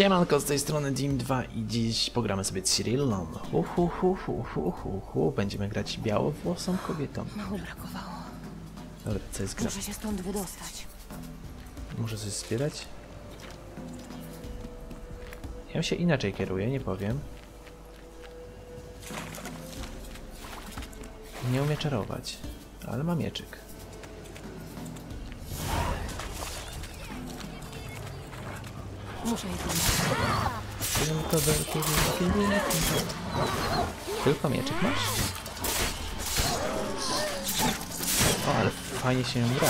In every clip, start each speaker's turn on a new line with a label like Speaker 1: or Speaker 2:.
Speaker 1: Siemanko, z tej strony Dim2 i dziś pogramy sobie Cyrillą. Hu, hu, hu, hu, hu, hu, hu. Będziemy grać białowłosą kobietą.
Speaker 2: Mało brakowało.
Speaker 1: Dobra, co jest gra?
Speaker 2: Muszę się stąd wydostać.
Speaker 1: Muszę coś zbierać? Ja się inaczej kieruję, nie powiem. Nie umie czarować, ale ma mieczyk.
Speaker 2: Muszę pomóc.
Speaker 1: Tylko, wielkie. Tylko mieczyk masz? O, ale fajnie się gra.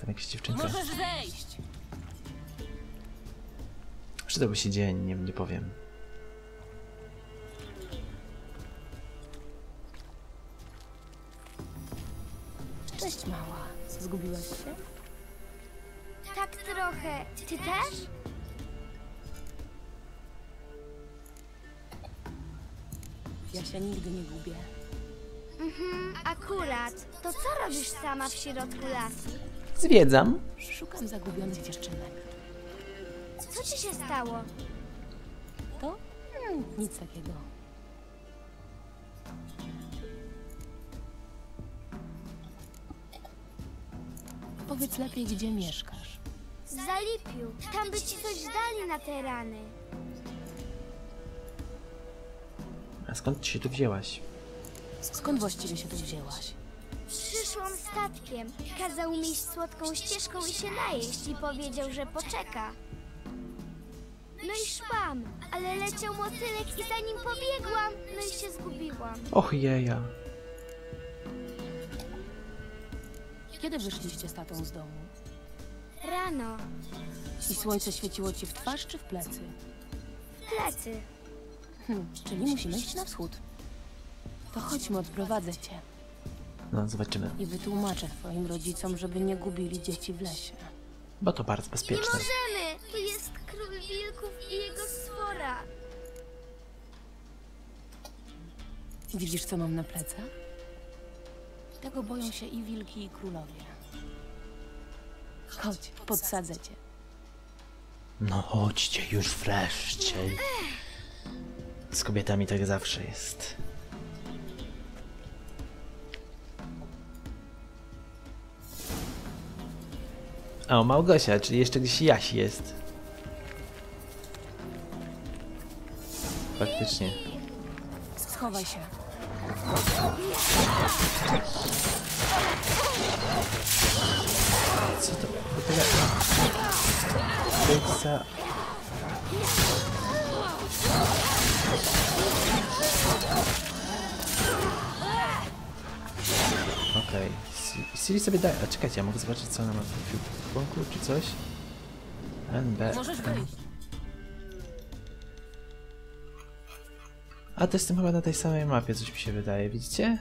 Speaker 1: Tam jakieś dziewczynka.
Speaker 2: Możesz zejść!
Speaker 1: Przydałby się dzień, nie, nie powiem.
Speaker 3: To co robisz sama w środku lasu?
Speaker 1: Zwiedzam.
Speaker 2: Szukam zagubionych dziewczynek.
Speaker 3: Co ci się stało?
Speaker 2: To? Hmm, nic takiego. Powiedz lepiej, gdzie mieszkasz.
Speaker 3: W Zalipiu. Tam by ci coś dali na te rany.
Speaker 1: A skąd się tu wzięłaś?
Speaker 2: Skąd właściwie się tu wzięłaś?
Speaker 3: Przyszłam statkiem. Kazał mi iść słodką ścieżką i się najeść i powiedział, że poczeka. No i szłam, ale leciał motylek i za nim pobiegłam, no i się zgubiłam.
Speaker 1: Och jeja.
Speaker 2: Kiedy wyszliście z tatą z domu?
Speaker 3: Rano,
Speaker 2: I słońce świeciło ci w twarz czy w plecy?
Speaker 3: plecy.
Speaker 2: Hm, czyli musimy iść na wschód. To chodźmy, odprowadzę cię.
Speaker 1: No, zobaczymy.
Speaker 2: I wytłumaczę twoim rodzicom, żeby nie gubili dzieci w lesie.
Speaker 1: Bo to bardzo
Speaker 3: Nie
Speaker 1: bezpieczne.
Speaker 3: możemy! Tu jest król wilków i jego swora.
Speaker 2: Widzisz, co mam na plecach? Tego boją się i wilki, i królowie. Chodź, podsadzę cię.
Speaker 1: No chodźcie już wreszcie. Z kobietami tak zawsze jest. O, Małgosia, czyli jeszcze gdzieś Jaś jest. Faktycznie.
Speaker 2: Schowaj się.
Speaker 1: Co to? Okej. Okay. Siri sobie daje... A czekajcie, ja mogę zobaczyć co ona ma w bąku czy coś? NB...
Speaker 2: Możesz wyjść.
Speaker 1: A to jestem chyba na tej samej mapie, coś mi się wydaje, widzicie?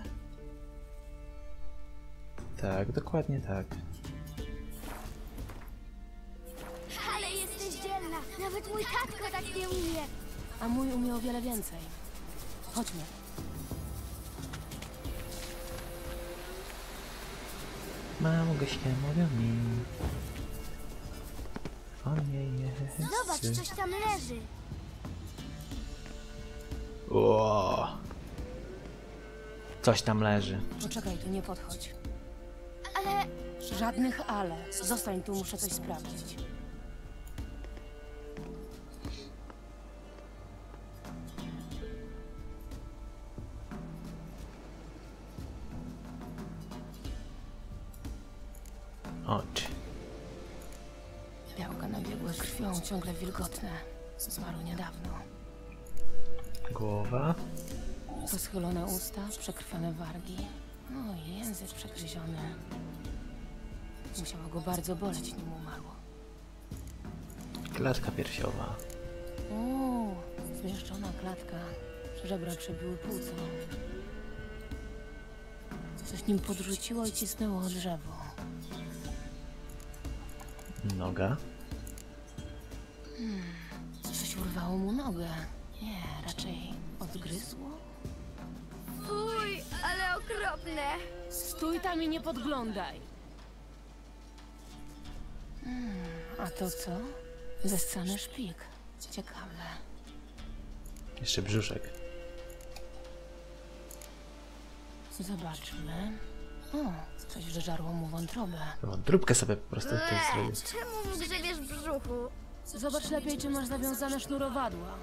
Speaker 1: Tak, dokładnie tak.
Speaker 3: Ale jesteś dzielna. Nawet mój tatko tak nie umie.
Speaker 2: A mój umie o wiele więcej. Chodźmy.
Speaker 1: Małgosia mówią mi... On nie jest...
Speaker 3: Zobacz, coś tam leży.
Speaker 1: Ło. Coś tam leży.
Speaker 2: Poczekaj, tu nie podchodź.
Speaker 3: Ale
Speaker 2: Żadnych ale. Zostań tu, muszę coś sprawdzić. Zmarł niedawno.
Speaker 1: Głowa.
Speaker 2: Poschylone usta, przekrwione wargi. O, i język przegryziony. Musiało go bardzo boleć, nim umarł.
Speaker 1: Klatka piersiowa.
Speaker 2: Uuu, zmieszczona klatka. Żebra przebiły płuco. Coś nim podrzuciło i cisnęło o drzewo.
Speaker 1: Noga.
Speaker 2: Coś urwało mu nogę. Nie, raczej odgryzło.
Speaker 3: okropne.
Speaker 2: Stój tam i nie podglądaj. Hmm, a to co? Zessany szpik. Ciekawe.
Speaker 1: Jeszcze brzuszek.
Speaker 2: Zobaczmy. O, coś żarło mu wątrobę.
Speaker 1: Wątróbkę sobie po prostu tutaj zrobił.
Speaker 3: Czemu mu grzebiesz w brzuchu?
Speaker 2: Zobacz lepiej, czy masz zawiązane sznurowadła.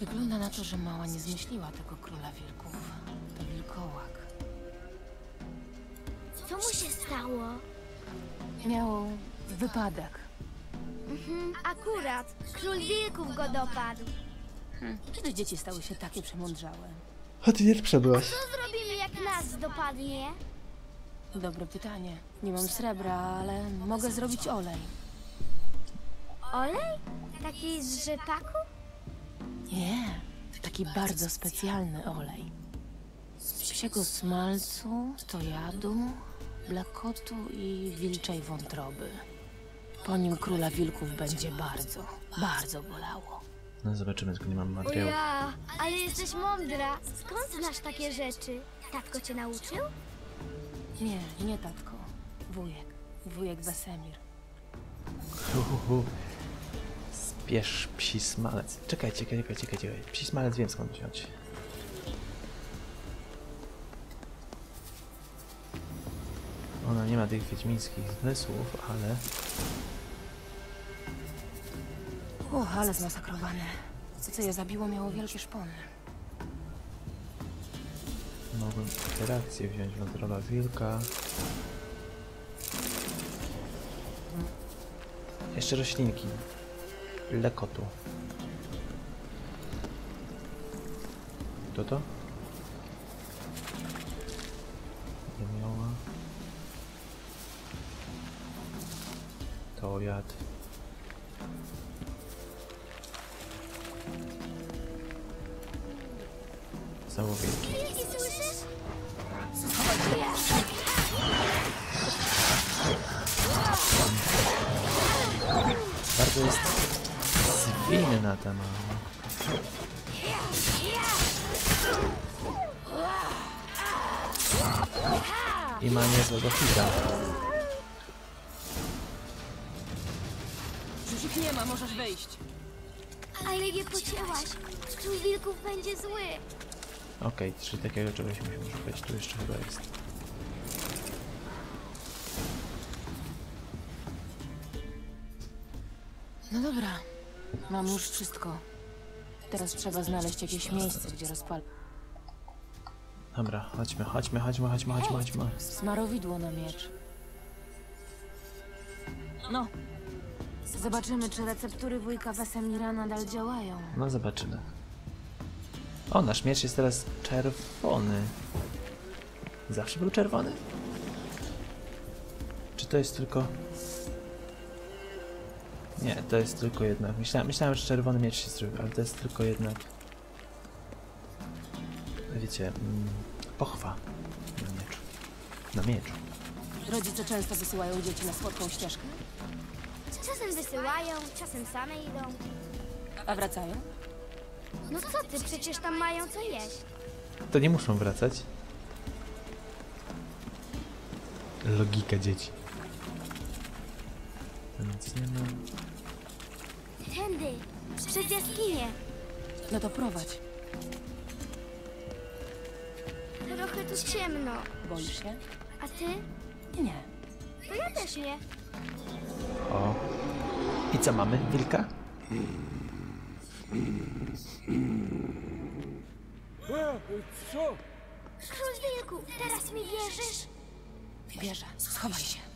Speaker 2: Wygląda na to, że mała nie zmyśliła tego króla wilków. To wilkołak.
Speaker 3: Co mu się stało?
Speaker 2: Miał wypadek.
Speaker 3: Mhm, akurat. Król wilków go dopadł.
Speaker 2: Hm. Kiedy dzieci stały się takie przemądrzałe?
Speaker 1: A ty pierwsza byłaś.
Speaker 3: Co zrobimy, jak nas dopadnie?
Speaker 2: Dobre pytanie. Nie mam srebra, ale mogę zrobić olej.
Speaker 3: Olej? Taki z rzepaku?
Speaker 2: Nie, taki bardzo specjalny olej. Z psiego smalcu, stojadu, blakotu i wilczej wątroby. Po nim króla wilków będzie bardzo, bardzo bolało.
Speaker 1: No zobaczymy, tylko nie mam materiału.
Speaker 3: ja, ale jesteś mądra. Skąd znasz takie rzeczy? Tatko cię nauczył?
Speaker 2: Nie, nie tatko. Wujek. Wujek Wesemir.
Speaker 1: Uhuhu. Spiesz psi smalec. Czekaj, czekaj, czekaj, czekaj, czekaj. Psi smalec wiem skąd wziąć. Ona nie ma tych wiedźmińskich zmysłów, ale...
Speaker 2: Uch, ale zmasakrowane. To, co je zabiło, miało wielkie szpony.
Speaker 1: Mogłem interakcję wziąć. Wątroba wilka. Jeszcze roślinki. Lekotu. To to? Jemioła. To jad. Znowu wilki. Bardzo jest zwinna ta mama. I ma niezłego hita.
Speaker 2: Już ich nie ma, możesz wyjść.
Speaker 3: Ale je pocięłaś. Król wilków będzie zły.
Speaker 1: Okej, czyli takiego czegoś musimy szukać. Tu jeszcze chyba jest.
Speaker 2: No dobra. Mam już wszystko. Teraz trzeba znaleźć jakieś miejsce, gdzie rozpal...
Speaker 1: Dobra, chodźmy, chodźmy, chodźmy, chodźmy, chodźmy, chodźmy.
Speaker 2: Smarowidło na miecz. No. Zobaczymy, czy receptury wujka Wesemira nadal działają.
Speaker 1: No zobaczymy. O, nasz miecz jest teraz czerwony. Zawsze był czerwony? Czy to jest tylko... Nie, to jest tylko jednak. Myślałem, myślałem, że czerwony miecz się zrobił, ale to jest tylko jednak... Wiecie, mm, pochwa na mieczu. Na mieczu.
Speaker 2: Rodzice często wysyłają dzieci na słodką ścieżkę,
Speaker 3: Czasem wysyłają, czasem same idą.
Speaker 2: a wracają?
Speaker 3: No co ty, przecież tam mają co jeść.
Speaker 1: To nie muszą wracać. Logika dzieci. To nic nie ma.
Speaker 3: Tędy, przez jaskinię.
Speaker 2: No to prowadź.
Speaker 3: Trochę tu ciemno.
Speaker 2: Boisz się?
Speaker 3: A ty?
Speaker 2: Nie.
Speaker 3: To ja też nie.
Speaker 1: O. I co mamy? Wilka?
Speaker 4: Co?
Speaker 3: Król wilków, teraz mi wierzysz?
Speaker 2: Wierzę. Schowaj się.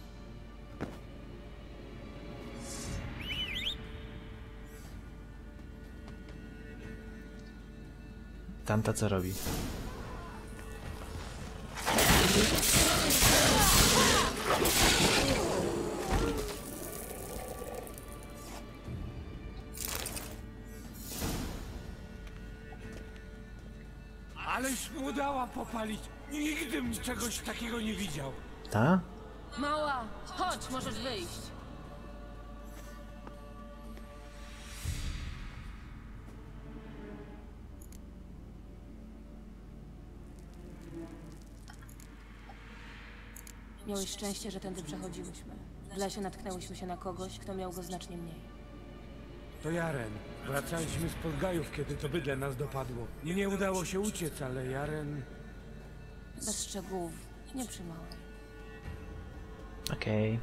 Speaker 1: Tamta co robi?
Speaker 4: Aleś mu dała popalić. Nigdy bym czegoś takiego nie widział.
Speaker 1: Ta?
Speaker 2: Mała, chodź, możesz wyjść. Miałeś szczęście, że tędy przechodziłyśmy. W lesie natknęłyśmy się na kogoś, kto miał go znacznie mniej.
Speaker 4: To Jaren. Wracaliśmy z Podgajów, kiedy to bydle nas dopadło. Nie udało się uciec, ale Jaren...
Speaker 2: Bez szczegółów. Nie przymałej.
Speaker 1: Okej.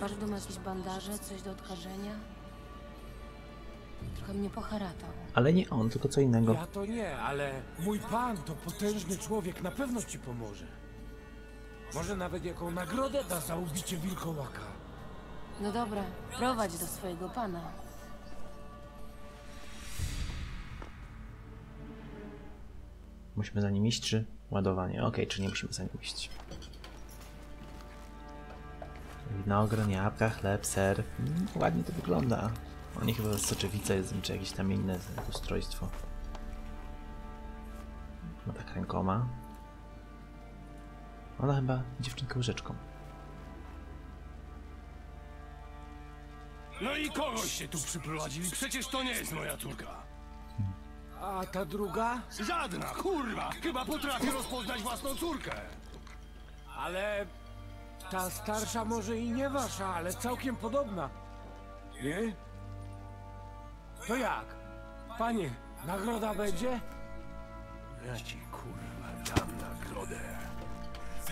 Speaker 2: Masz w domu jakieś bandaże, coś do odkażenia? Trochę mnie poharatał.
Speaker 1: Ale nie on, tylko co innego.
Speaker 4: Ja to nie, ale mój pan to potężny człowiek, na pewno ci pomoże. Może nawet jaką nagrodę da za ubicie wilkołaka.
Speaker 2: No dobra, prowadź do swojego pana.
Speaker 1: Musimy za nim iść, czy ładowanie? Okej, czy nie musimy za nim iść. Winogron, jabłka, chleb, ser. Mm, ładnie to wygląda. Oni chyba soczewica jest, czy jakieś tam inne ustrojstwo. No tak rękoma. Ona chyba dziewczynka łyżeczką.
Speaker 5: No i kogoś się tu przyprowadzili, przecież to nie jest moja córka.
Speaker 4: A ta druga?
Speaker 5: Żadna, kurwa! Chyba potrafię rozpoznać własną córkę.
Speaker 4: Ale ta starsza może i nie wasza, ale całkiem podobna. Nie? To jak? Panie, nagroda będzie?
Speaker 5: Ja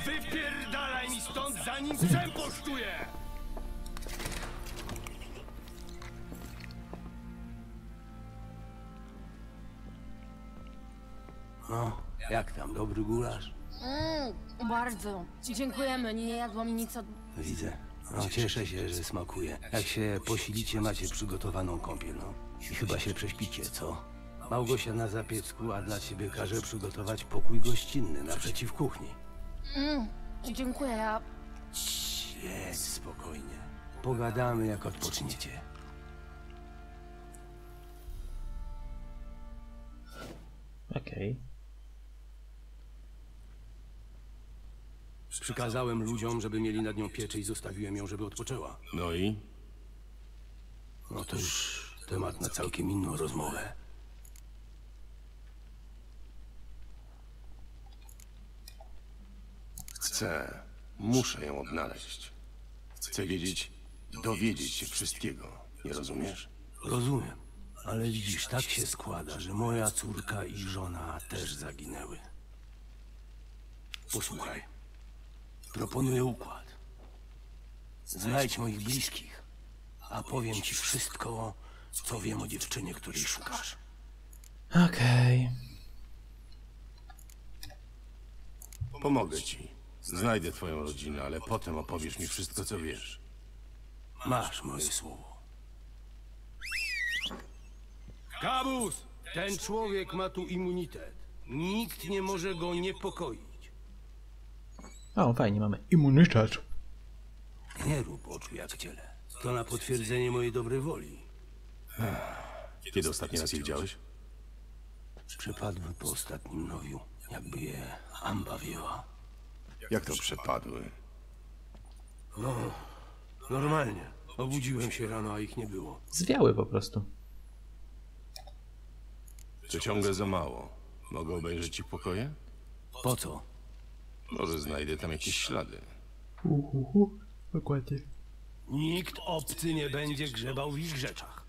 Speaker 5: Wypierdalaj mi stąd, zanim psem poszczuję! No, jak tam, dobry gulasz?
Speaker 2: Mm, bardzo. Dziękujemy, nie jadłam nic od...
Speaker 6: Widzę. No, cieszę się, że smakuje. Jak się posilicie, macie przygotowaną kąpiel, no. I chyba się prześpicie, co? Małgosia na zapiecku, a dla ciebie każe przygotować pokój gościnny naprzeciw kuchni.
Speaker 2: Mm, dziękuję, ja...
Speaker 6: Jedz spokojnie. Pogadamy, jak odpoczniecie.
Speaker 1: Okej.
Speaker 6: Przykazałem ludziom, żeby mieli nad nią pieczę i zostawiłem ją, żeby odpoczęła.
Speaker 5: No i?
Speaker 6: No to już temat na całkiem inną rozmowę.
Speaker 5: Chcę, muszę ją odnaleźć. Chcę wiedzieć, dowiedzieć się wszystkiego. Nie rozumiesz?
Speaker 6: Rozumiem. Ale widzisz, tak się składa, że moja córka i żona też zaginęły. Posłuchaj. Proponuję układ. Znajdź moich bliskich, a powiem ci wszystko, co wiem o dziewczynie, której szukasz.
Speaker 1: Okej.
Speaker 5: Pomogę ci. Znajdę twoją rodzinę, ale potem opowiesz mi wszystko, co wiesz.
Speaker 6: Masz moje słowo.
Speaker 5: Kabus!
Speaker 6: Ten człowiek ma tu immunitet. Nikt nie może go niepokoić.
Speaker 1: O, fajnie, mamy immunitet.
Speaker 6: Nie rób oczu jak ciele. To na potwierdzenie mojej dobrej woli.
Speaker 5: Kiedy ostatni raz je widziałeś?
Speaker 6: Przepadły po ostatnim nowiu, jakby je amba wieła.
Speaker 5: Jak to przepadły?
Speaker 6: No, normalnie. Obudziłem się rano, a ich nie było.
Speaker 1: Zwiały po prostu.
Speaker 5: To ciągle za mało. Mogę obejrzeć ci pokoje?
Speaker 6: Po co?
Speaker 5: Może znajdę tam jakieś ślady.
Speaker 1: Uhuhu, dokładnie.
Speaker 6: Nikt obcy nie będzie grzebał w ich rzeczach.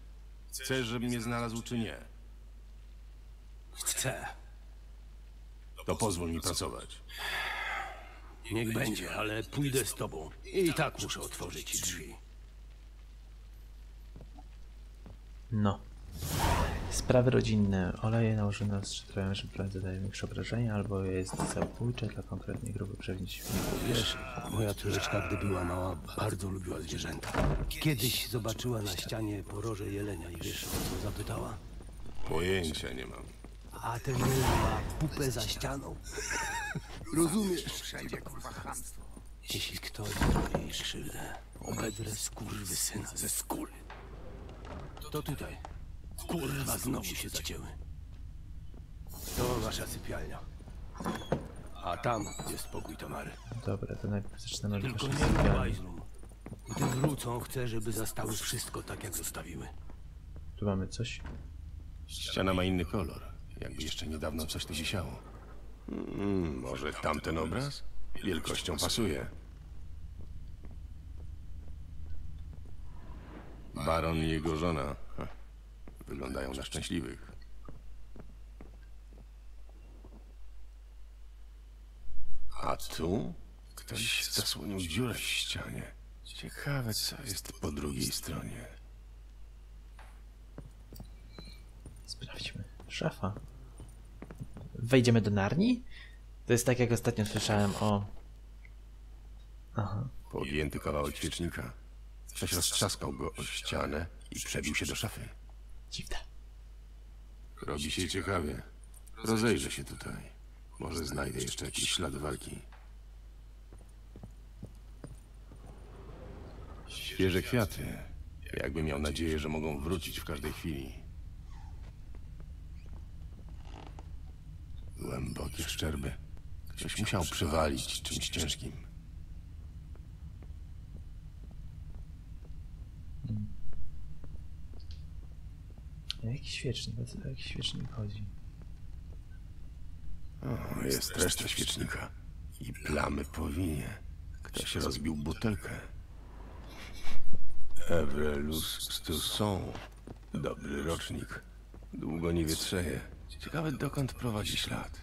Speaker 5: Chcesz, żebym je znalazł, czy nie?
Speaker 6: Chcę.
Speaker 5: To pozwól mi pracować.
Speaker 6: Niech będzie, ale pójdę z tobą. I tak muszę otworzyć ci drzwi.
Speaker 1: No. Sprawy rodzinne. Oleje nałożone ostrzegają, że plan zadaje większe obrażenia, albo jest zabójcze dla konkretnej grupy przeciwników.
Speaker 6: Wiesz, moja córeczka, gdy była mała, bardzo lubiła zwierzęta. Kiedyś zobaczyła na ścianie poroże jelenia i wiesz, o co zapytała?
Speaker 5: Pojęcia nie mam.
Speaker 6: A ten jeleń ma pupę za ścianą. Rozumiesz? Wszędzie kurwa chamstwo. Jeśli ktoś zrobi jej krzywdę, obedrę skurwysyna ze skóry. To tutaj. Kurwa, znowu się zacięły. To wasza sypialnia. A tam jest pokój Tamary.
Speaker 1: Dobra, to najpierw zaczynamy od
Speaker 6: Tylko nie
Speaker 1: sypialni.
Speaker 6: Gdy wrócą, chcę, żeby zastały wszystko tak, jak zostawiły.
Speaker 1: Tu mamy coś.
Speaker 5: Ściana ma inny kolor. Jakby jeszcze niedawno coś tu wisiało. Hmm, może tamten obraz? Wielkością pasuje. Baron i jego żona. Wyglądają na szczęśliwych. A tu ktoś zasłonił dziurę w ścianie. Ciekawe, co jest po drugiej stronie.
Speaker 1: Sprawdźmy. Szafa. Wejdziemy do Narni? To jest tak jak ostatnio słyszałem o... Aha.
Speaker 5: Pogięty kawałek świecznika. Ktoś roztrzaskał go o ścianę i przebił się do szafy.
Speaker 1: Dziwne.
Speaker 5: Robi się ciekawie. Rozejrzę się tutaj. Może znajdę jeszcze jakieś ślady walki. Świeże kwiaty. Jakby miał nadzieję, że mogą wrócić w każdej chwili. Głębokie szczerby. Ktoś musiał przywalić czymś ciężkim.
Speaker 1: Jaki świecznik? O jaki świecznik chodzi?
Speaker 5: O, jest reszta świecznika. I plamy po winie. Ktoś rozbił butelkę. Evrelus Stusson. Dobry rocznik. Długo nie wietrzeje. Ciekawe dokąd prowadzi ślad.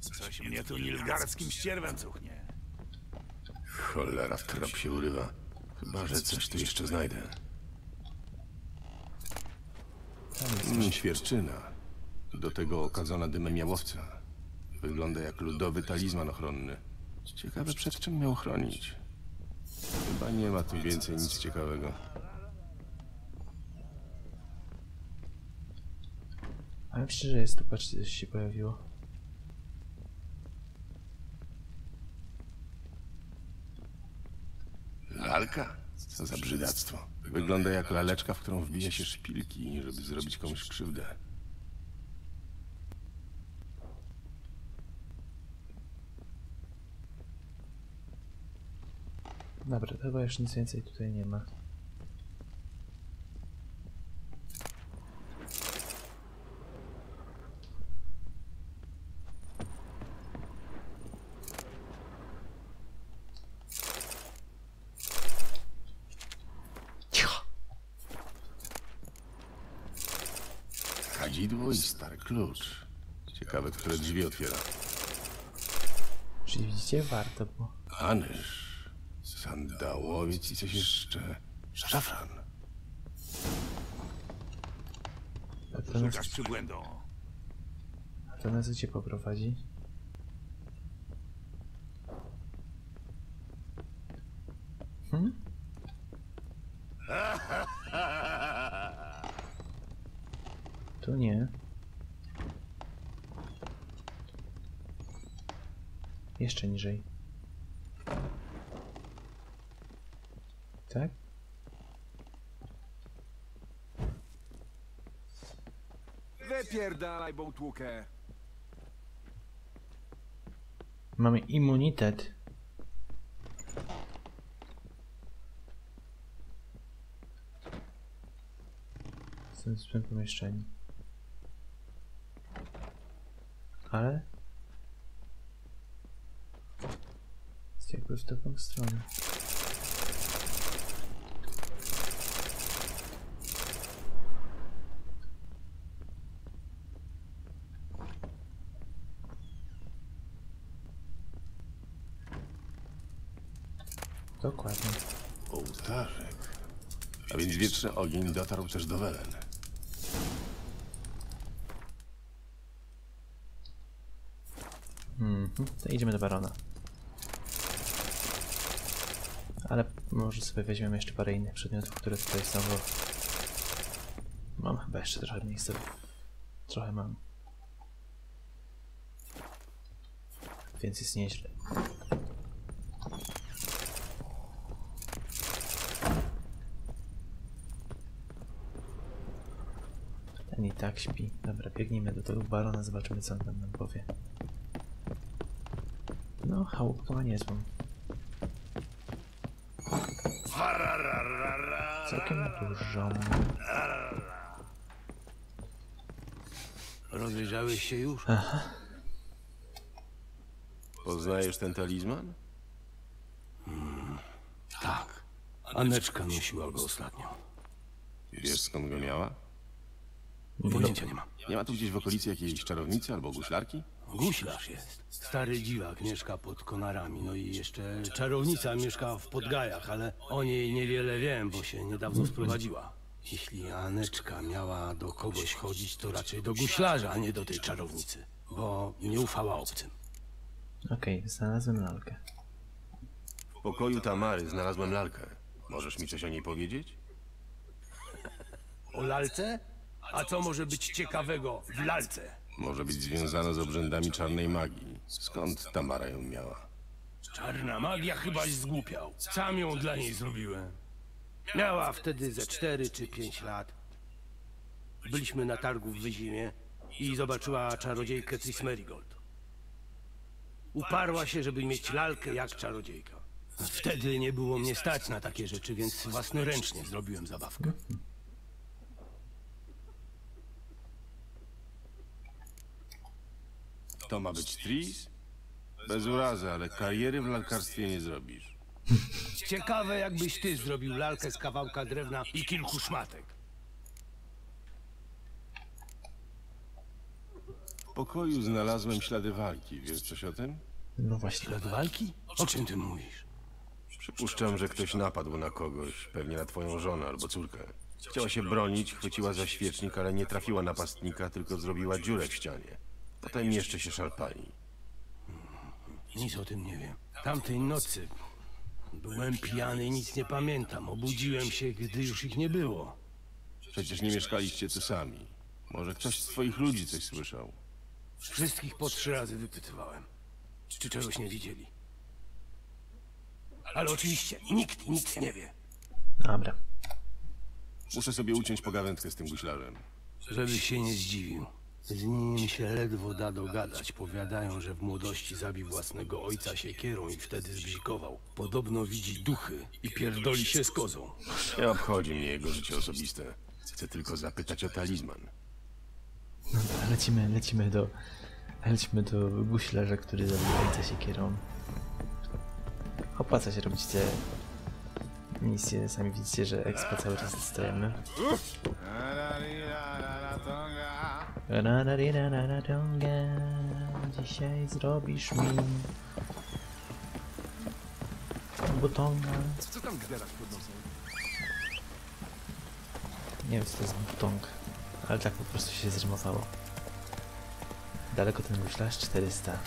Speaker 7: Coś mnie tu nilgarskim ścierwem cuchnie.
Speaker 5: Cholera, w trop się urywa. Chyba, że coś tu jeszcze znajdę. Mm, Świerczyna. Do tego okadzona dymem jałowca. Wygląda jak ludowy talizman ochronny. Ciekawe, przed czym miał chronić. Chyba nie ma tu więcej nic ciekawego.
Speaker 1: Ale myślę, że jest tu, patrzcie, coś się pojawiło.
Speaker 5: Lalka? Co za brzydactwo. Wygląda jak laleczka, w którą wbija się szpilki, żeby zrobić komuś krzywdę.
Speaker 1: Dobra, chyba już nic więcej tutaj nie ma.
Speaker 5: I stary klucz. Ciekawe, które drzwi otwiera.
Speaker 1: Czyli widzicie, warto było.
Speaker 5: Anyż, sandałowiec i coś jeszcze. Szafran.
Speaker 1: A to nas,
Speaker 7: Szukasz przybłędą.
Speaker 1: a to nas gdzie poprowadzi? Hmm? Tu nie. Jeszcze niżej. Tak?
Speaker 8: Wypierdalaj, bołtłukę.
Speaker 1: Mamy immunitet. Jestem w tym pomieszczeniu. Ale... Jakby w taką stronę. Dokładnie.
Speaker 5: Ołtarzek. A więc wieczny ogień dotarł też do Welen.
Speaker 1: Mhm, to idziemy do barona. Ale może sobie weźmiemy jeszcze parę innych przedmiotów, które tutaj są, bo... Mam chyba jeszcze trochę miejsca. Trochę mam. Więc jest nieźle. Ten i tak śpi. Dobra, biegnijmy do tego barona, zobaczymy co on tam nam powie. No, chałupka ma niezłą. Całkiem dużą.
Speaker 6: Rozejrzałeś się już?
Speaker 5: Poznajesz ten talizman?
Speaker 6: Tak. Aneczka nosiła go ostatnio.
Speaker 5: Wiesz skąd go miała?
Speaker 6: Pojęcia nie mam.
Speaker 5: Nie ma tu gdzieś w okolicy jakiejś czarownicy albo guślarki?
Speaker 6: Guślarz jest. Stary dziwak mieszka pod konarami. No i jeszcze czarownica mieszka w Podgajach, ale o niej niewiele wiem, bo się niedawno sprowadziła. Jeśli Aneczka miała do kogoś chodzić, to raczej do guślarza, a nie do tej czarownicy. Bo nie ufała obcym.
Speaker 1: Okej, znalazłem lalkę.
Speaker 5: W pokoju Tamary znalazłem lalkę. Możesz mi coś o niej powiedzieć?
Speaker 6: O lalce? A co może być ciekawego w lalce?
Speaker 5: Może być związana z obrzędami czarnej magii. Skąd Tamara ją miała?
Speaker 6: Czarna magia chybaś zgłupiał. Sam ją dla niej zrobiłem. Miała wtedy ze cztery czy pięć lat. Byliśmy na targu w Wyzimie i zobaczyła czarodziejkę Tris Merigold. Uparła się, żeby mieć lalkę jak czarodziejka. Wtedy nie było mnie stać na takie rzeczy, więc własnoręcznie zrobiłem zabawkę.
Speaker 5: To ma być Tris? Bez urazy, ale kariery w lalkarstwie nie zrobisz.
Speaker 6: Ciekawe, jakbyś ty zrobił lalkę z kawałka drewna i kilku szmatek.
Speaker 5: W pokoju znalazłem ślady walki. Wiesz coś o tym?
Speaker 1: No właśnie.
Speaker 6: Ślad walki? O czym ty mówisz?
Speaker 5: Przypuszczam, że ktoś napadł na kogoś, pewnie na twoją żonę albo córkę. Chciała się bronić, chwyciła za świecznik, ale nie trafiła napastnika, tylko zrobiła dziurę w ścianie. Potem jeszcze się szarpali.
Speaker 6: Nic o tym nie wiem. Tamtej nocy byłem pijany i nic nie pamiętam. Obudziłem się, gdy już ich nie było.
Speaker 5: Przecież nie mieszkaliście tu sami. Może ktoś z twoich ludzi coś słyszał.
Speaker 6: Wszystkich po trzy razy wypytywałem, czy czegoś nie widzieli. Ale oczywiście nikt nic nie wie.
Speaker 1: Dobra.
Speaker 5: Muszę sobie uciąć pogawędkę z tym guślarzem.
Speaker 6: Żebyś się nie zdziwił. Z nim się ledwo da dogadać. Powiadają, że w młodości zabił własnego ojca siekierą i wtedy zbzikował. Podobno widzi duchy i pierdoli się z kozą.
Speaker 5: Nie obchodzi mnie jego życie osobiste. Chcę tylko zapytać o talizman.
Speaker 1: Dobra, lecimy, lecimy do... Lecimy do guślarza, który zabił ojca siekierą. Opłaca się robić te misje. Sami widzicie, że expa cały czas dostajemy. Ra-ra-ri-ra-ra-ra-tonga. Dzisiaj zrobisz mi butonga.
Speaker 4: Co tam gderasz pod nosem?
Speaker 1: Nie wiem co to jest butong, ale tak po prostu się zrymowało. Daleko ten guślarz? 400.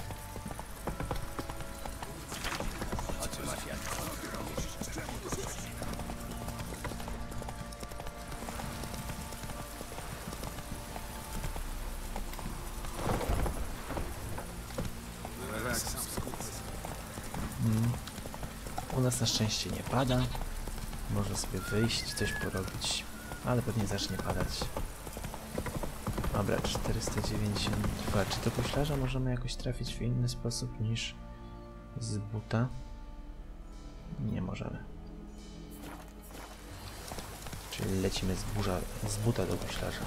Speaker 1: Nas na szczęście nie pada. Można sobie wyjść, coś porobić, ale pewnie zacznie padać. Dobra, 492. Czy do guślarza możemy jakoś trafić w inny sposób niż z buta? Nie możemy. Czyli lecimy z, burza, z buta do guślarza.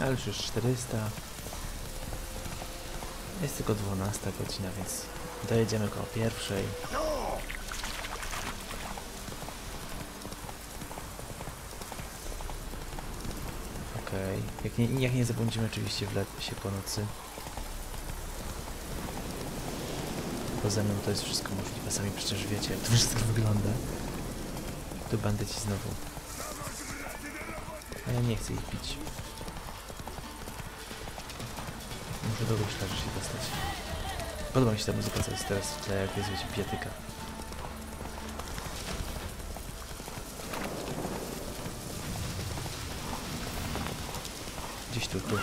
Speaker 1: Ale już jest 400. Jest tylko 12 godzina, więc dojedziemy koło pierwszej. Okej. Jak, nie, jak nie zabłądzimy oczywiście wleć się po nocy. Bo ze mną to jest wszystko możliwe. Sami przecież wiecie jak to wszystko wygląda. Tu bandyci znowu. A ja nie chcę ich bić. Do guślarzy się dostać. Podoba mi się ta muzyka, co jest teraz w tle, jak jest wiecie, pietyka. Gdzieś tu, tu.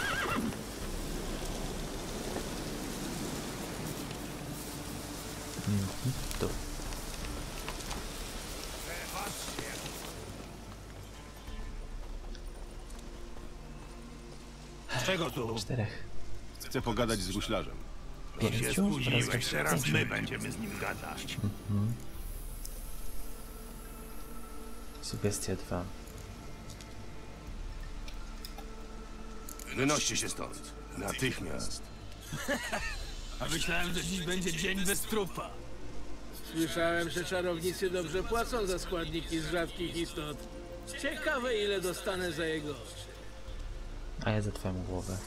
Speaker 1: Mhm, tu.
Speaker 6: Czego tu?
Speaker 1: Czterech.
Speaker 5: Chcę pogadać z guślarzem.
Speaker 1: Pięciu?
Speaker 7: Spóźniłeś, teraz my będziemy z nim gadać.
Speaker 1: Sugestia 2.
Speaker 5: Wynoście się stąd. Natychmiast.
Speaker 7: A myślałem, że dziś będzie dzień bez trupa.
Speaker 8: Słyszałem, że czarownicy dobrze płacą za składniki z rzadkich istot. Ciekawe, ile dostanę za jego oczy.
Speaker 1: A ja za twoją głowę.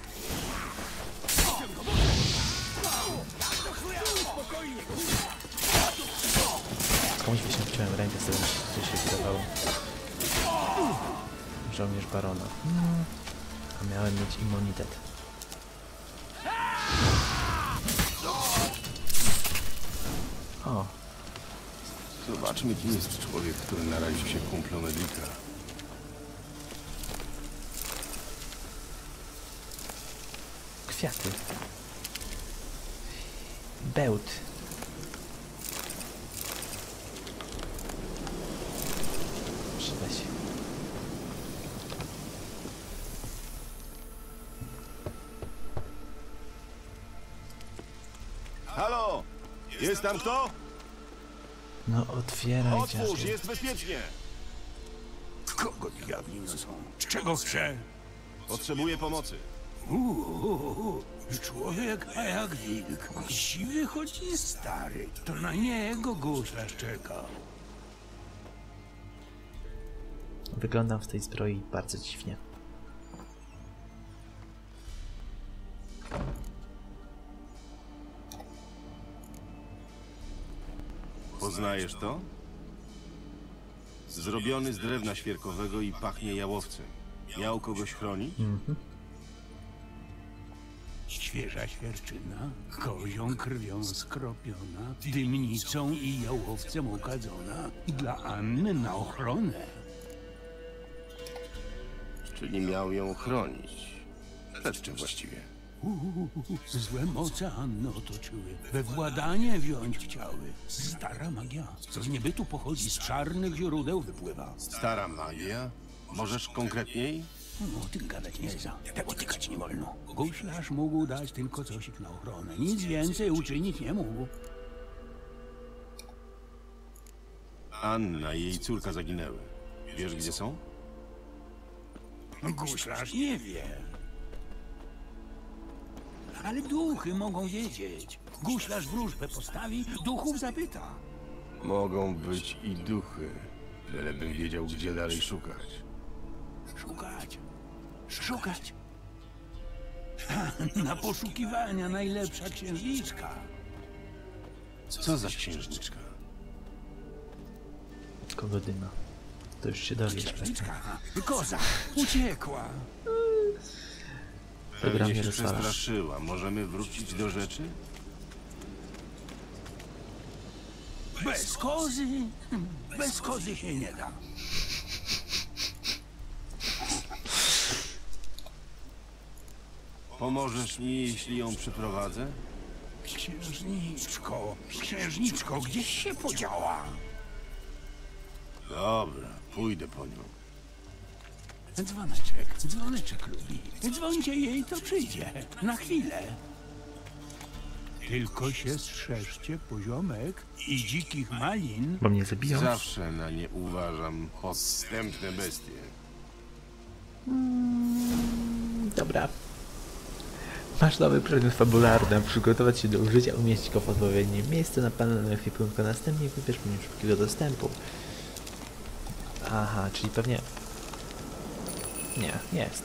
Speaker 1: Komuś wyświadczyłem rękę, z tego co się wydawało. Żołnierz barona. A miałem mieć immunitet. O,
Speaker 5: Zobaczmy, kim jest człowiek, który naraził się kumplom Edrika.
Speaker 1: Kwiaty. Bełt. Przyda się.
Speaker 5: Halo! Jest tam kto?
Speaker 1: No otwieraj
Speaker 5: Otwórz, jest bezpiecznie!
Speaker 7: Kogo diabli są? Czego chce?
Speaker 5: Potrzebuję pomocy.
Speaker 7: Uuu, człowiek, a jak wilk. Siwy, choć i stary. To na niego guślarz czeka.
Speaker 1: Wyglądam w tej zbroi bardzo dziwnie.
Speaker 5: Poznajesz to? Zrobiony z drewna świerkowego i pachnie jałowcem. Miał kogoś chronić?
Speaker 7: Świeża świerczyna, kozią krwią skropiona, dymnicą i jałowcem okadzona. Dla Anny na ochronę.
Speaker 5: Czyli miał ją chronić. Przed czym właściwie?
Speaker 7: Uuu, złe moce Anny otoczyły, we władanie wziąć chciały. Stara magia, co z niebytu pochodzi, z czarnych źródeł wypływa.
Speaker 5: Stara magia? Możesz konkretniej?
Speaker 7: No, o tym gadać nie za. Tego tykać nie wolno. Guślarz mógł dać tylko cosik na ochronę. Nic więcej uczynić nie mógł.
Speaker 5: Anna i jej córka zaginęły. Wiesz, gdzie są?
Speaker 7: Guślarz nie wie. Ale duchy mogą wiedzieć. Guślarz wróżbę postawi, duchów zapyta.
Speaker 5: Mogą być i duchy. Bylebym wiedział, gdzie dalej. Szukać.
Speaker 7: Szukać. Na poszukiwania najlepsza księżniczka.
Speaker 5: Co za księżniczka?
Speaker 1: Kogo dyma? To już się pewnie.
Speaker 7: Księżniczka. Koza. Uciekła.
Speaker 1: Program
Speaker 5: się przestraszyła. Możemy wrócić do rzeczy?
Speaker 7: Bez kozy. Bez kozy się nie da.
Speaker 5: Pomożesz mi, jeśli ją przyprowadzę?
Speaker 7: Księżniczko, księżniczko, gdzieś się podziała?
Speaker 5: Dobra, pójdę po nią.
Speaker 7: Dzwoneczek, dzwoneczek lubi. Dzwońcie jej, to przyjdzie. Na chwilę. Tylko się strzeżcie poziomek i dzikich malin.
Speaker 1: Bo mnie zabiją?
Speaker 5: Zawsze na nie uważam podstępne bestie.
Speaker 1: Dobra. Masz nowy przedmiot fabularny, przygotować się do użycia, umieścić go w odpowiednim miejscu na panelu ekwipunku, następnie wybierz menu szybkiego dostępu. Aha, czyli pewnie... Nie, jest.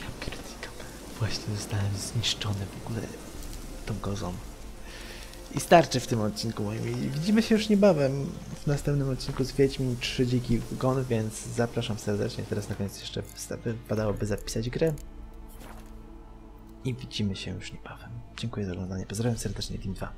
Speaker 1: Ja pierdykam. Właśnie zostałem zniszczony w ogóle tą kozą. I starczy w tym odcinku moim. I Widzimy się już niebawem w następnym odcinku z Wiedźmin 3 Dziki Gon, więc zapraszam serdecznie. Teraz na koniec jeszcze wypadałoby zapisać grę. I widzimy się już niebawem. Dziękuję za oglądanie. Pozdrawiam serdecznie Team 2.